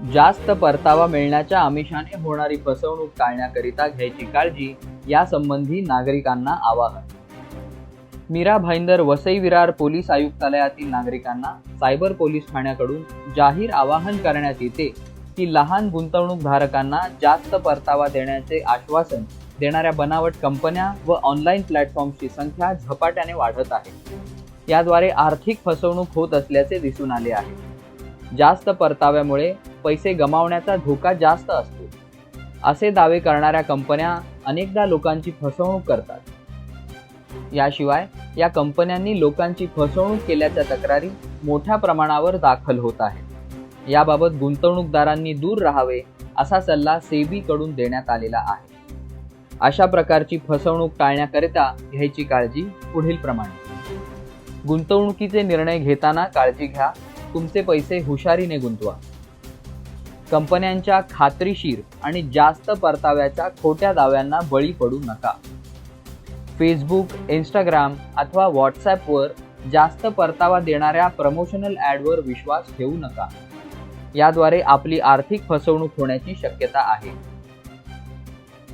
जास्त परतावा मिळण्याच्या आमिषाने होणारी फसवणूक टाळण्याकरिता घ्यायची काळजी यासंबंधी नागरिकांना आवाहन. मीरा भाईंदर वसई विरार पोलीस आयुक्तालयातील नागरिकांना सायबर पोलीस ठाण्याकडून जाहीर आवाहन करण्यात येते की लहान गुंतवणूकधारकांना जास्त परतावा देण्याचे आश्वासन देणाऱ्या बनावट कंपन्या व ऑनलाईन प्लॅटफॉर्मची संख्या झपाट्याने वाढत आहे. याद्वारे आर्थिक फसवणूक होत असल्याचे दिसून आले आहे. जास्त परताव्यामुळे पैसे गमावण्याचा धोका जास्त असतो. असे दावे करणाऱ्या कंपन्या अनेकदा लोकांची फसवणूक करतात. याशिवाय या कंपन्यांनी लोकांची फसवणूक केल्याच्या तक्रारी मोठ्या प्रमाणावर दाखल होत आहेत. याबाबत गुंतवणूकदारांनी दूर राहावे असा सल्ला सेबीकडून देण्यात आलेला आहे. अशा प्रकारची फसवणूक टाळण्याकरिता घ्यायची काळजी पुढील प्रमाणे. गुंतवणुकीचे निर्णय घेताना काळजी घ्या तुमचे पैसे हुशारीने गुंतवा. कंपन्यांच्या खात्रीशीर आणि जास्त परताव्याच्या खोट्या दाव्यांना बळी पडू नका. फेसबुक इंस्टाग्राम अथवा व्हॉट्सॲपवर जास्त परतावा देणाऱ्या प्रमोशनल ॲडवर विश्वास ठेवू नका. याद्वारे आपली आर्थिक फसवणूक होण्याची शक्यता आहे.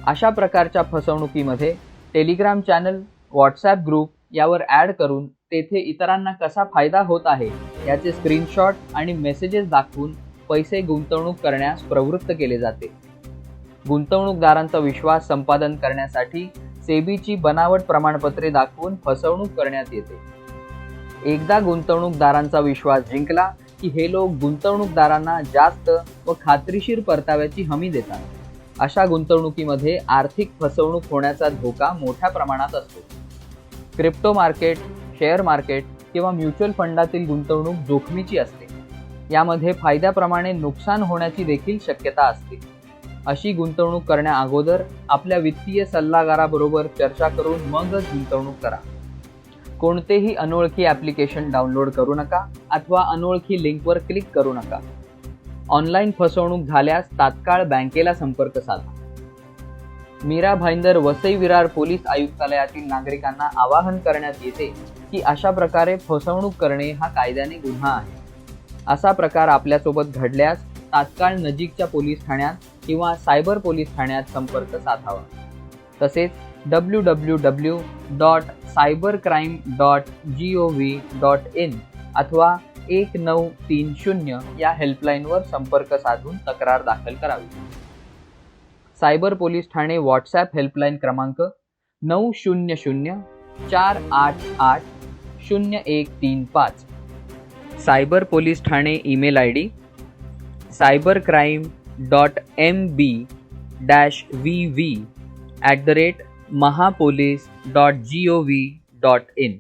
अशा प्रकारच्या फसवणुकीमध्ये टेलिग्राम चॅनल व्हॉट्सॲप ग्रुप यावर ॲड करून तेथे इतरांना कसा फायदा होत आहे याचे स्क्रीनशॉट आणि मेसेजेस दाखवून पैसे गुंतवणूक करण्यास प्रवृत्त केले जाते. गुंतवणूकदारांचा विश्वास संपादन करण्यासाठी सेबीची बनावट प्रमाणपत्रे दाखवून फसवणूक करण्यात येते. एकदा गुंतवणूकदारांचा विश्वास जिंकला की हे लोक गुंतवणूकदारांना जास्त व खात्रीशीर परताव्याची हमी देतात. अशा गुंतवणुकीमध्ये आर्थिक फसवणूक होण्याचा धोका मोठ्या प्रमाणात असतो. क्रिप्टो मार्केट शेअर मार्केट किंवा म्युच्युअल फंडातील गुंतवणूक जोखमीची असते. यामध्ये फायद्याप्रमाणे नुकसान होण्याची देखील शक्यता असते. अशी गुंतवणूक करण्या अगोदर आपल्या वित्तीय सल्लागाराबरोबर चर्चा करून मगच गुंतवणूक करा. कोणतेही अनोळखी ॲप्लिकेशन डाउनलोड करू नका अथवा अनोळखी लिंकवर क्लिक करू नका. ऑनलाईन फसवणूक झाल्यास तात्काळ बँकेला संपर्क साधा. मीरा भाईंदर वसई विरार पोलीस आयुक्तालयातील नागरिकांना आवाहन करण्यात येते की अशा प्रकारे फसवणूक करणे हा कायद्याने गुन्हा आहे. असा प्रकार आपल्यासोबत घडल्यास तात्काळ नजीकच्या पोलीस ठाण्यात किंवा सायबर पोलीस ठाण्यात संपर्क साधावा. तसेच W W W dot cyber crime dot G O V dot in अथवा एक नऊ तीन शून्य या हेल्पलाईनवर संपर्क साधून तक्रार दाखल करावी. Cyber police Thane WhatsApp helpline क्रमांक नऊ शून्य शून्य चार आठ आठ शून्य एक तीन पाच. Cyber police Thane email I D cyber crime dot M B dash V V at the rate Mahapolice dot G O V dot in